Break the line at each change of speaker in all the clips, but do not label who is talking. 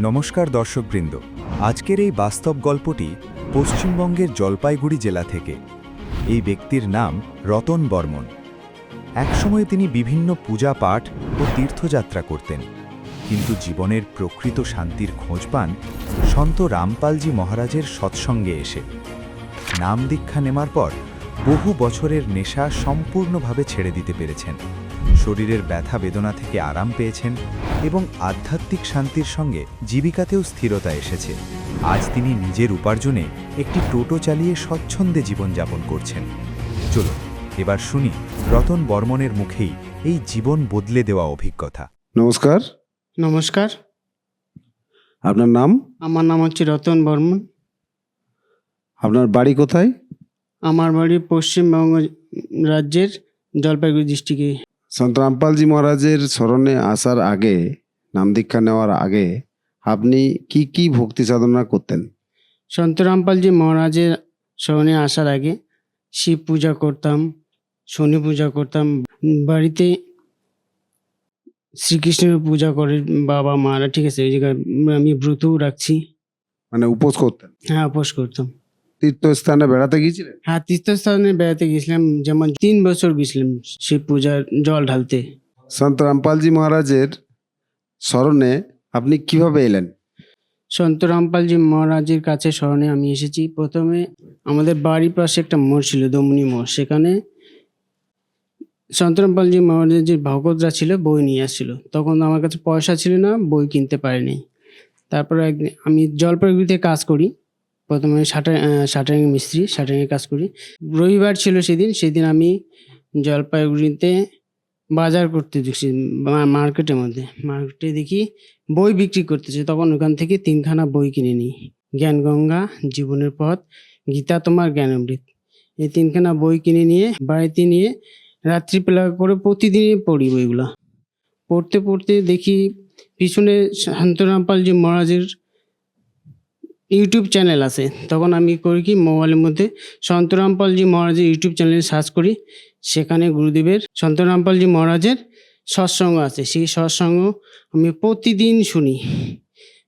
নমস্কার দর্শকবৃন্দ। আজকের এই বাস্তব গল্পটি পশ্চিমবঙ্গের জলপাইগুড়ি জেলা থেকে। এই ব্যক্তির নাম রতন বর্মন। একসময় তিনি বিভিন্ন পূজা পাঠ ও তীর্থযাত্রা করতেন। কিন্তু জীবনের প্রকৃত শান্তির খোঁজ পান সন্ত রামপালজি মহারাজের সৎসঙ্গে এসে। নাম দীক্ষা নেমার পর বহু বছরের নেশা সম্পূর্ণভাবে ছেড়ে দিতে পেরেছেন। শরীরের ব্যথা বেদনা থেকে আরাম পেয়েছেন এবং আধ্যাত্মিক শান্তির সঙ্গে জীবিকাতেও স্থিরতা এসেছে। আজ তিনি নিজের উপার্জনে একটি টোটো চালিয়ে স্বচ্ছন্দে জীবনযাপন করছেন। চলুন এবার শুনি রতন বর্মনের মুখেই এই জীবন বদলে দেওয়া অভিজ্ঞতা।
নমস্কার।
নমস্কার।
আপনার নাম?
আমার নাম হচ্ছে রতন বর্মন।
আপনার বাড়ি কোথায়?
আমার বাড়ি পশ্চিমবঙ্গ রাজ্যের জলপাইগুড়ি ডিস্ট্রিক্টে।
সন্ত রামপালজি মহারাজের স্মরণে আসার আগে নাম দীক্ষা নেওয়ার আগে আপনি কি কি ভক্তি সাধনা করতেন?
সন্ত রামপালজি মহারাজের স্মরণে আসার আগে শিব পূজা করতাম শনি পূজা করতাম বাড়িতে শ্রীকৃষ্ণের পূজা করে বাবা মারা ঠিক আছে ওই জায়গায় আমি ব্রতও রাখছি।
মানে উপোস করতেন?
হ্যাঁ উপোস করতাম।
তীর্থস্থানে বেড়াতে গিয়েছিলেন?
হ্যাঁ তীর্থস্থানে বেড়াতে গেছিলাম যেমন তিন বছর গেছিলাম শিব পূজার জল ঢালতে।
সন্ত রামপালজি মহারাজের স্মরণে আপনি কীভাবে এলেন?
সন্ত রামপালজি মহারাজের কাছে স্মরণে আমি এসেছি। প্রথমে আমাদের বাড়ির পাশে একটা মোড় ছিল দমনি মোড়। সেখানে সন্ত রামপালজি মহারাজের যে ভগতরা ছিল বই নিয়ে আসছিল। তখন আমার কাছে পয়সা ছিল না বই কিনতে পারিনি। তারপরে একদিন আমি জলপাইগুড়িতে কাজ করি। প্রথমে শাটার শাটারিং মিস্ত্রি, শাটারিংয়ের কাজ করি। রবিবার ছিল সেদিন সেদিন আমি জলপাইগুড়িতে বাজার করতে দেখছি মার্কেটের মধ্যে। মার্কেটে দেখি বই বিক্রি করতেছে, তখন ওখান থেকে তিনখানা বই কিনে নিই। জ্ঞানগঙ্গা, জীবনের পথ, গীতা তোমার জ্ঞানামৃত এই তিনখানা বই কিনে নিয়ে বাড়িতে নিয়ে রাত্রিবেলা করে প্রতিদিনই পড়ি বইগুলো। পড়তে পড়তে দেখি পিছনে শান্তরামপালজি মহারাজের ইউটিউব চ্যানেল আছে। তখন আমি করি কি, মোবাইলের মধ্যে সন্তরামপালজি মহারাজের ইউটিউব চ্যানেলে সার্চ করি। সেখানে গুরুদেবের সন্তরামপালজি মহারাজের সৎসঙ্গ আছে। সেই সৎসঙ্গ আমি প্রতিদিন শুনি।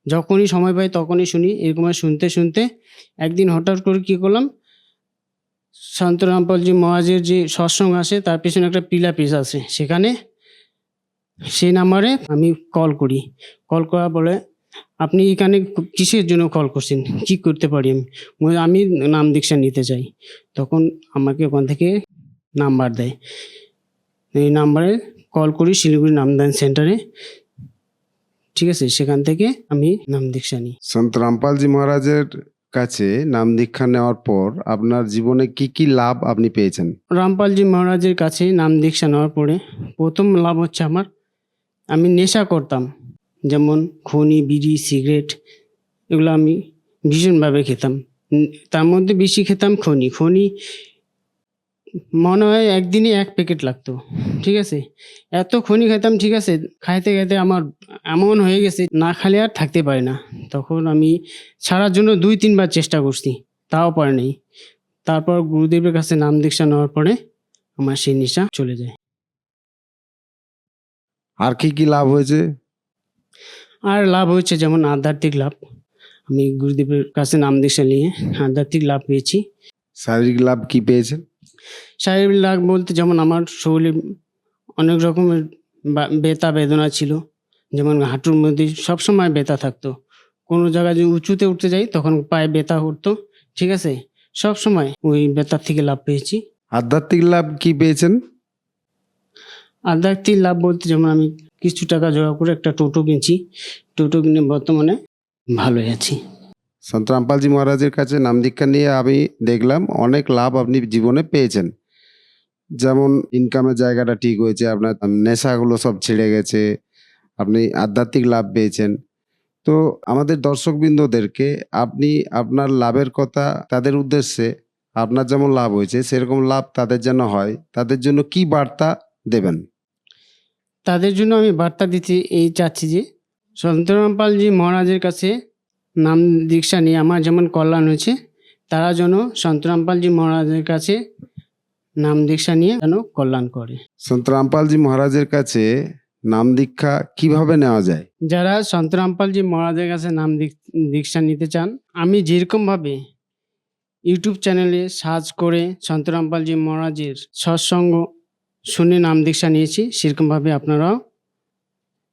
যখনই সময় পাই তখনই শুনি। এরকম শুনতে শুনতে একদিন হঠাৎ করে কী করলাম শান্ত রামপালজি মহারাজের যে সৎসঙ্গ আছে, তার পেছনে একটা পিলা পিস আছে। সেখানে সেই নাম্বারে আমি কল করি। কল করা বলে আপনি এখানে কিসের জন্য কল করছেন? কি করতে পারি আমি? আমি নাম দীক্ষা নিতে চাই। তখন আমাকে ওখান থেকে নাম্বার দেয়। এই নাম্বারে কল করি শিলিগুড়ি নামদান সেন্টারে ঠিক আছে? সেখান থেকে আমি নাম দীক্ষা নিই।
সন্ত রামপালজি মহারাজের কাছে নাম দীক্ষা নেওয়ার পর আপনার জীবনে কি কি লাভ আপনি পেয়েছেন?
রামপালজি মহারাজের কাছে নাম দীক্ষা নেওয়ার পরে প্রথম লাভ হচ্ছে আমার আমি নেশা করতাম। যেমন খনি, বিড়ি, সিগারেট, এগুলো আমি ভীষণভাবে খেতাম। তার মধ্যে বেশি খেতাম খনি। খনি মনে হয় একদিনে এক প্যাকেট লাগতো, ঠিক আছে? এত খনি খেতাম, ঠিক আছে? খাইতে খাইতে আমার এমন হয়ে গেছে, না খালে আর থাকতে পারি না। তখন আমি ছাড়ার জন্য দুই, তিনবার চেষ্টা করছি, তাও পারে নাই। তারপর গুরুদেবের কাছে নাম দীক্ষা নেওয়ার পরে আমার সেই নেশা চলে যায়।
আর কি কি লাভ হয়েছে?
আর লাভ হয়েছে যেমন আধ্যাত্মিক লাভ। আমি গুরুদেবের কাছে নাম দীক্ষা নিয়ে আধ্যাত্মিক লাভ পেয়েছি।
শারীরিক লাভ কি পেয়েছেন?
শারীরিক লাভ বলতে যেমন আমার শরীরে অনেক রকমের বা- ব্যথা বেদনা ছিল যেমন হাঁটুর মধ্যে সবসময় ব্যথা থাকতো। কোনো জায়গায় যদি উঁচুতে উঠতে যাই তখন পায়ে ব্যথা উঠতো ঠিক আছে? সব সময় ওই ব্যথার থেকে লাভ পেয়েছি।
আধ্যাত্মিক লাভ কি পেয়েছেন?
আধ্যাত্মিক লাভ বলতে যেমন আমি কিছু টাকা জোগাড় করে একটা টোটো কিনছি। টোটো কিনে বর্তমানে ভালোই আছি।
সন্ত রামপালজি মহারাজের কাছে নাম দীক্ষা নিয়ে আমি দেখলাম, অনেক লাভ আপনি জীবনে পেয়েছেন। যেমন ইনকামের জায়গাটা ঠিক হয়েছে, আপনার নেশাগুলো সব ছেড়ে গেছে, আপনি আধ্যাত্মিক লাভ পেয়েছেন। তো আমাদের দর্শকবৃন্দদেরকে আপনি আপনার লাভের কথা, তাদের উদ্দেশ্যে আপনার যেমন লাভ হয়েছে, সেরকম লাভ তাদের যেন হয়, তাদের জন্য কি বার্তা দেবেন?
তাদের জন্য আমি বার্তা দিতে এই চাচ্ছি যে সন্তরামপালজি মহারাজের কাছে নাম দীক্ষা নিয়ে আমার যেমন কল্যাণ হয়েছে তারা যেন সন্তরামপালজি মহারাজের কাছে নাম দীক্ষা নিয়ে যেন কল্যাণ করে।
সন্ত রামপালজি মহারাজের কাছে নাম দীক্ষা কীভাবে নেওয়া যায়?
যারা সন্ত রামপালজি মহারাজের কাছে নাম দীক- দীক্ষা নিতে চান আমি যেরকমভাবে ইউটিউব চ্যানেলে সার্চ করে সন্ত রামপালজি মহারাজের সৎসঙ্গ শুনে নাম দীক্ষা নিয়েছি। সেরকমভাবে আপনারাও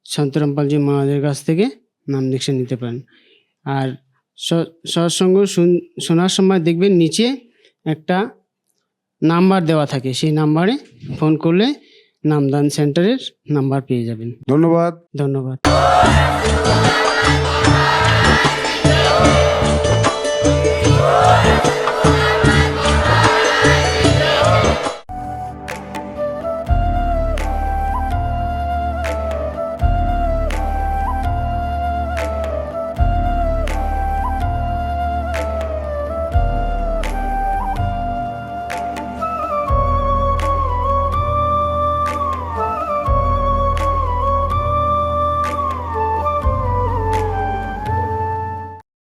সন্ত রামপালজি মহারাজের কাছ থেকে নাম দীক্ষা নিতে পারেন। আর স- সৎসঙ্গ শুন- শোনার সময় দেখবেন নিচে একটা নাম্বার দেওয়া থাকে। সেই নাম্বারে ফোন করলে নামদান সেন্টারের নাম্বার পেয়ে যাবেন।
ধন্যবাদ।
ধন্যবাদ।